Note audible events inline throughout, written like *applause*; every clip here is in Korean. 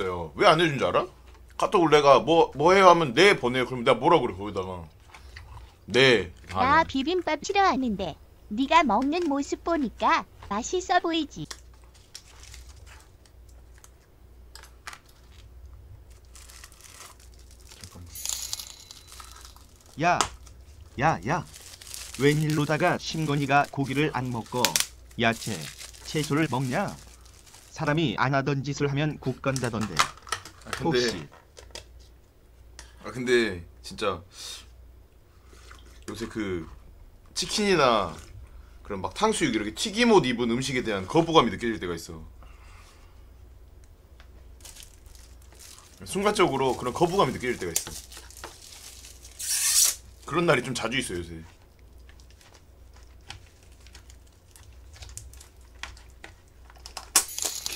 보냈어요. 왜 안 해준 줄 알아? 카톡을 내가 뭐, 뭐 해요 하면 네 보내요. 그럼 내가 뭐라 그래, 거기다가. 네. 나 아, 비빔밥 싫어하는데 네가 먹는 모습 보니까 맛있어 보이지. 야, 야, 야. 웬일로다가 심건이가 고기를 안 먹고 야채, 채소를 먹냐? 사람이 안 하던 짓을 하면 국 간다던데. 아, 근데, 혹시 아, 근데, 진짜. 요새 그, 치킨이나 그런 막 탕수육 이렇게 튀김옷 입은 음식에 대한 거부감이 느껴질 때가 있어. 순간적으로 그런 거부감이 느껴질 때가 있어. 그런 날이 좀 자주 있어요, 요새.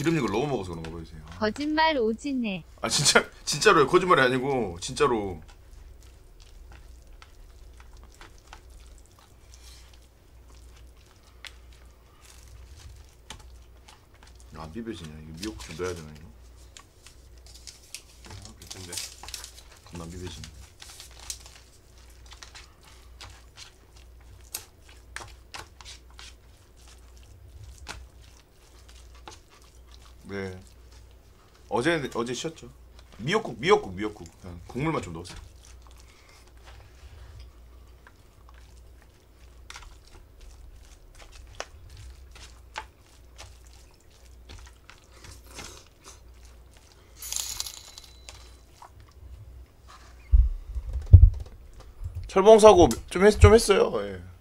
기름진 걸 너무 먹어서 그런가 봐요, 요새. 아. 거짓말 오지네. 아 진짜 진짜로요 거짓말이 아니고 진짜로 안 비벼지냐 이거 미역 좀 넣어야 되나 이거 아 괜찮네 겁나 안 비벼지네 네 어제 어제 쉬었죠. 미역국 미역국 미역국 그냥 국물만 좀 넣었어요. 철봉 사고 좀 했, 좀 했어요. 예.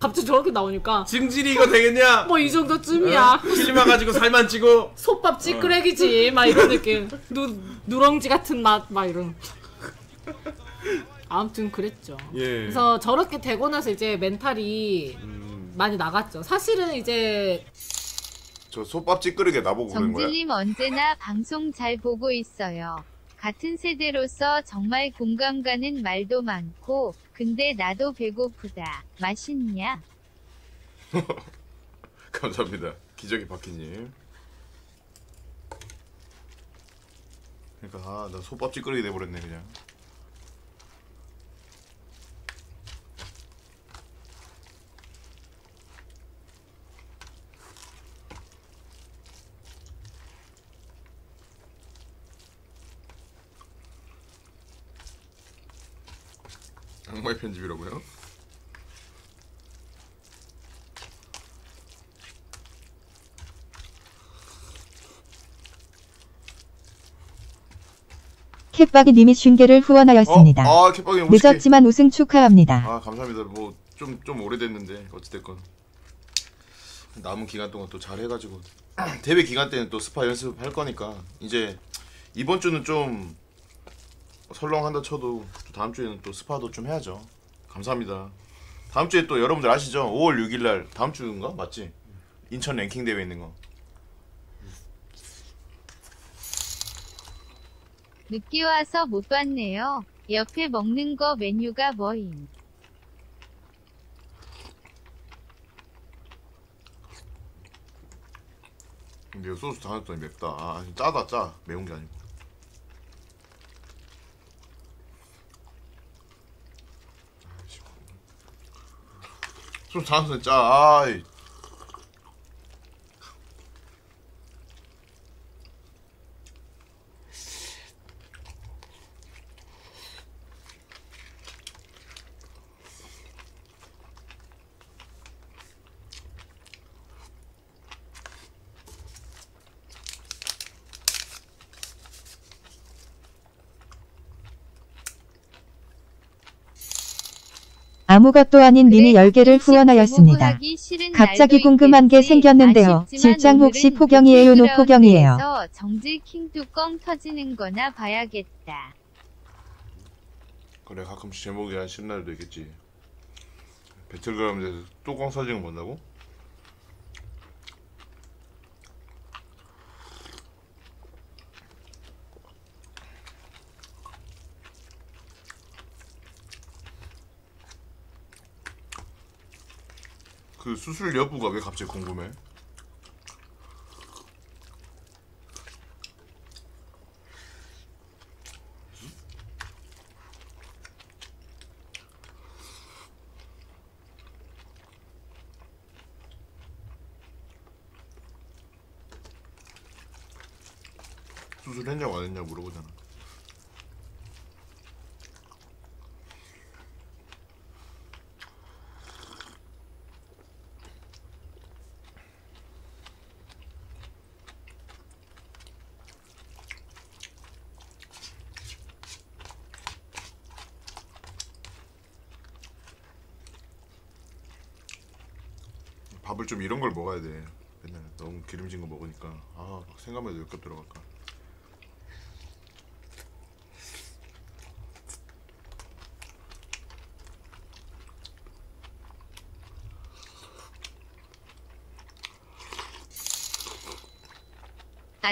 갑자기 저렇게 나오니까 증질이 이거 되겠냐? 뭐 이 정도쯤이야. 필름만 가지고 살만 찌고 솥밥 찌끄레기지 막 이런 느낌. 누 누렁지 같은 맛 막 이런. 아무튼 그랬죠. 예. 그래서 저렇게 되고 나서 이제 멘탈이 음, 많이 나갔죠. 사실은 이제 저 솥밥 찌끄르게 나보고 그런 거야. 정질님 언제나 방송 잘 보고 있어요. 같은 세대로서 정말 공감 가는 말도 많고, 근데 나도 배고프다. 맛있냐? *laughs* 감사합니다. 기적의 바퀴님. 그러니까 아, 나 솥밥 찌끄르게 돼버렸네 그냥. 편집이라고요? 캣박이 님이 슌게를 후원하였습니다. 어? 아, 캣박이 50개. 늦었지만 우승 축하합니다. 아, 감사합니다. 뭐 좀 좀 오래됐는데 어찌됐건 남은 기간 동안 또 잘 해가지고 *clears throat* 데뷔 기간 때는 또 스파 연습할 거니까 이제 이번 주는 좀 설렁 한다 쳐도 또 다음 주에는 또 스파도 좀 해야죠. 감사합니다. 다음 주에 또 여러분들 아시죠? 5월 6일 날 다음 주인가 맞지? 인천 랭킹 대회 있는 거. 늦게 와서 못 봤네요. 옆에 먹는 거 메뉴가 뭐임? 근데 소스 다 넣었더니 맵다. 아, 짜다 짜. 매운 게 아니고. 24세 짜. 아이 아무것도 아닌 10개를 혹시 후원하였습니다. 갑자기 궁금한 게. 생겼는데요. 실장 혹시 포경이에요, 노 노포경이에요? 정질 킹 뚜껑 터지는 거나 봐야겠다. 그래 가끔씩 제목이 안 싫은 날도 있겠지. 배틀그라운드에서 뚜껑 사진을 본다고? 그 수술 여부가 왜 갑자기 궁금해? 수술했냐고 안 했냐고 물어보잖아. 밥을 좀 이런 걸 먹어야 돼. 맨날 너무 기름진 거 먹으니까 아, 막 생각만 해도 역겹 들어갈까.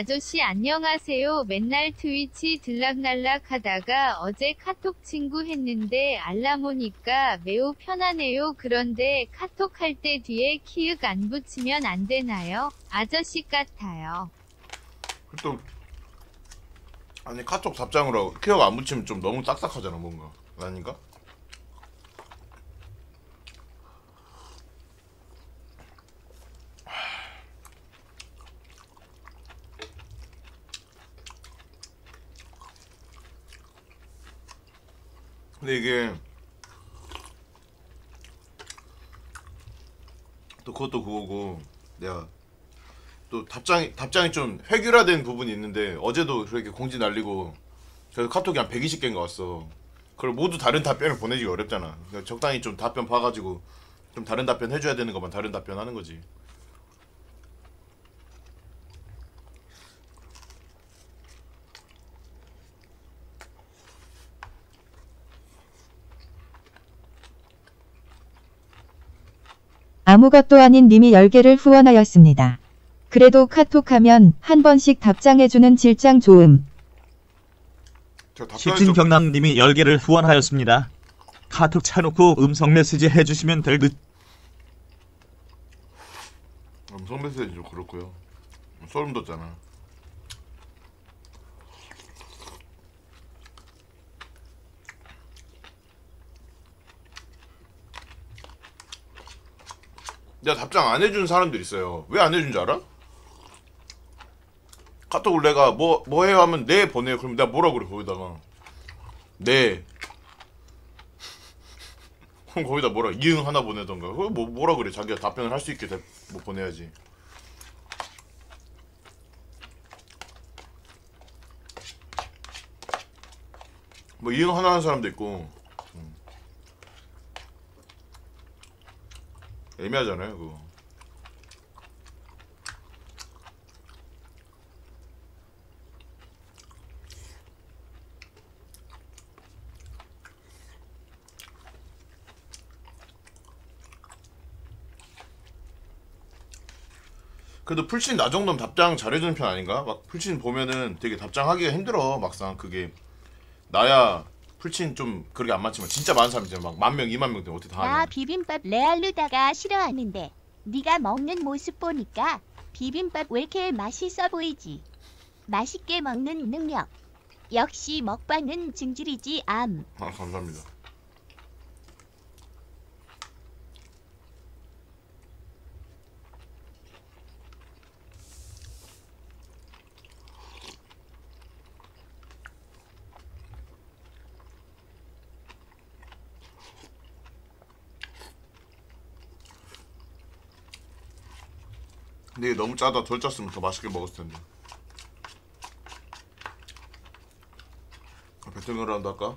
아저씨 안녕하세요. 맨날 트위치 들락날락 하다가 어제 카톡 친구 했는데 알람 오니까 매우 편하네요. 그런데 카톡 할 때 뒤에 키읔 안 붙이면 안 되나요? 아저씨 같아요. 또 아니 카톡 답장으로 키어가 안 붙이면 좀 너무 딱딱하잖아 뭔가 아닌가? 근데 이게 또 그것도 그거고 내가 또 답장이 답장이 좀 획일화된 부분이 있는데 어제도 그렇게 공지 날리고 그래서 카톡이 한 120개인가 왔어. 그걸 모두 다른 답변을 보내기가 어렵잖아. 그러니까 적당히 좀 답변 봐가지고 좀 다른 답변 해줘야 되는 것만 다른 답변 하는 거지. 아무것도 아닌 님이 10개를 후원하였습니다. 그래도 카톡하면 한 번씩 답장해주는 질장 좋음. 좀 십진경남님이 10개를 후원하였습니다. 카톡 차놓고 음성 메시지 해주시면 될 듯. 음성 메시지 좀 그렇고요. 소름 돋잖아. 내가 답장 안 해준 사람들 있어요. 왜 안 해준 줄 알아? 카톡을 내가 뭐, 뭐 해요 하면 네 보내요. 그럼 내가 뭐라 그래, 거기다가. 네. *laughs* 그럼 거기다 뭐라, 이응 하나 보내던가. 그거 뭐, 뭐라 그래. 자기가 답변을 할 수 있게 대- 뭐 보내야지. 뭐 이응 하나 하는 사람도 있고 음. 애매하잖아요 그거 그래도 풀친 나 정도면 답장 잘해주는 편 아닌가? 막 풀친 보면은 되게 답장하기가 힘들어 막상 그게 나야 풀친 좀 그렇게 안 많지만 진짜 많은 사람 있잖아 막만 명, 이만 명 되면 어떻게 다나 하냐 비빔밥 레알루다가 싫어하는데 네가 먹는 모습 보니까 비빔밥 왜 이렇게 맛있어 보이지? 맛있게 먹는 능력. 역시 먹방은 증질이지 암. 아 감사합니다 근데 이게 너무 짜다 덜 짰으면 더 맛있게 먹었을 텐데 아, 배틀그라운드 할까?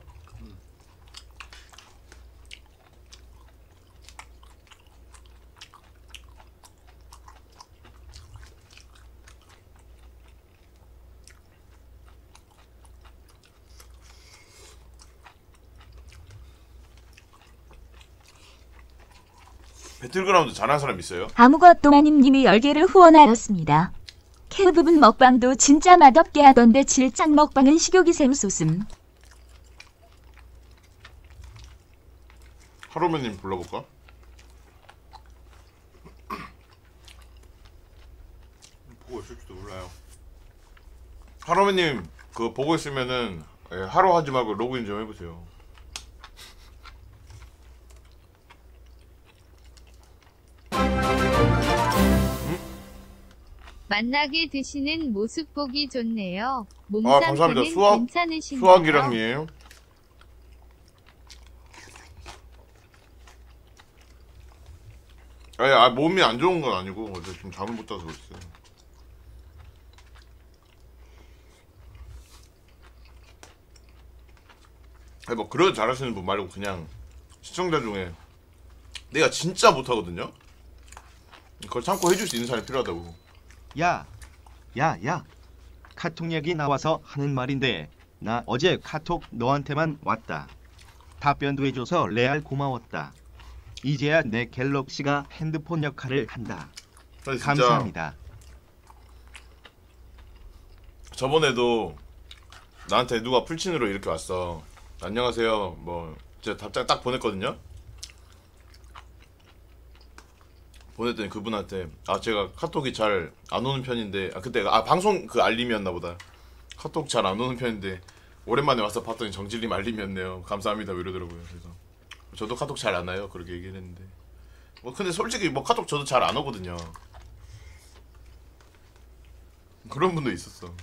배틀그라운드 잘하는 사람 있어요? 아무것도 아님 님이 10개를 후원하였습니다. 캐 부분 먹방도 진짜 맛없게 하던데 질장 먹방은 식욕이 샘솟음. 하루매님 불러볼까? *clears throat* 보고 있을지도 몰라요. 하루매님 그 보고 있으면은 예, 하루 하지 말고 로그인 좀 해보세요. 만나게 드시는 모습 보기 좋네요. 몸 아, 감사합니다. 수학- 괜찮으신가요? 수학이랑님. 아니, 아, 몸이 안 좋은 건 아니고 어제 좀 잠을 못 자서 그랬어요. 아니 뭐 그런 잘하시는 분 말고 그냥 시청자 중에 내가 진짜 못하거든요. 그걸 참고 해줄 수 있는 사람이 필요하다고. 야, 야, 야. 카톡 얘기 나와서 하는 말인데 나 어제 카톡 너한테만 왔다. 답변도 해줘서 레알 고마웠다. 이제야 내 갤럭시가 핸드폰 역할을 한다. 진짜 감사합니다. 저번에도 나한테 누가 풀친으로 이렇게 왔어. 안녕하세요. 뭐 제가 답장 딱 보냈거든요. 보냈더니 그분한테 아 제가 카톡이 잘 안 오는 편인데 아 그때 아 방송 그 알림이었나 보다. 카톡 잘 안 오는 편인데 오랜만에 와서 봤더니 정질님 알림이었네요. 감사합니다. 뭐 이러더라고요. 그래서 저도 카톡 잘 안 와요. 그렇게 얘기를 했는데 뭐 근데 솔직히 뭐 카톡 저도 잘 안 오거든요. 그런 분도 있었어.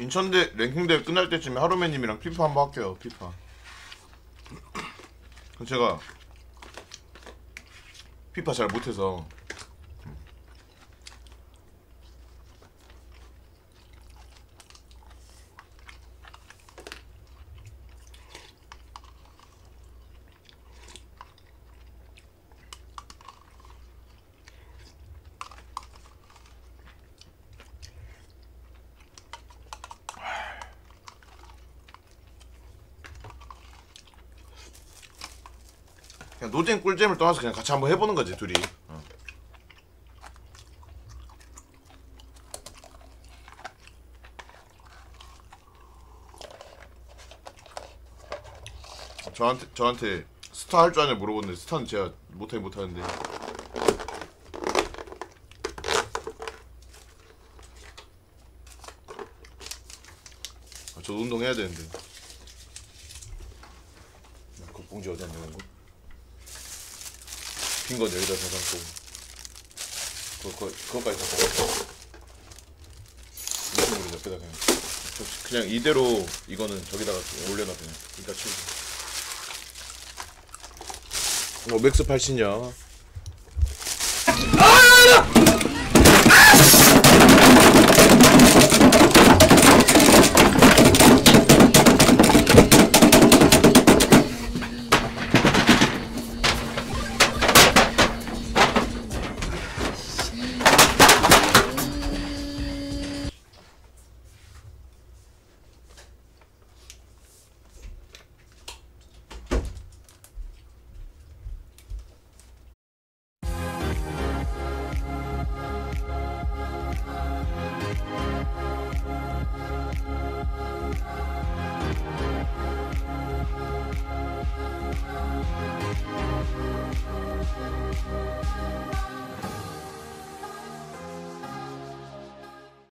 인천대 랭킹 대회 끝날 때쯤에 하루매님이랑 피파 한번 할게요 피파. 제가 피파 잘 못해서 그냥 노잼 꿀잼을 떠나서 그냥 같이 한번 해보는 거지 둘이. 어. 저한테 저한테 스타 할 줄 아냐 물어보는데 스타는 제가 못하긴 못하는데. 아, 저 운동 해야 되는데. 그 봉지 어디 놨냐 이거 빈 건 여기다 다 담고. 그거, 그거, 그거까지 다 먹었어. 무슨 물이 옆에다 그냥. 저- 그냥 이대로 이거는 저기다가 올려놔 그냥. 그러니까 치우고 어 맥스 80냐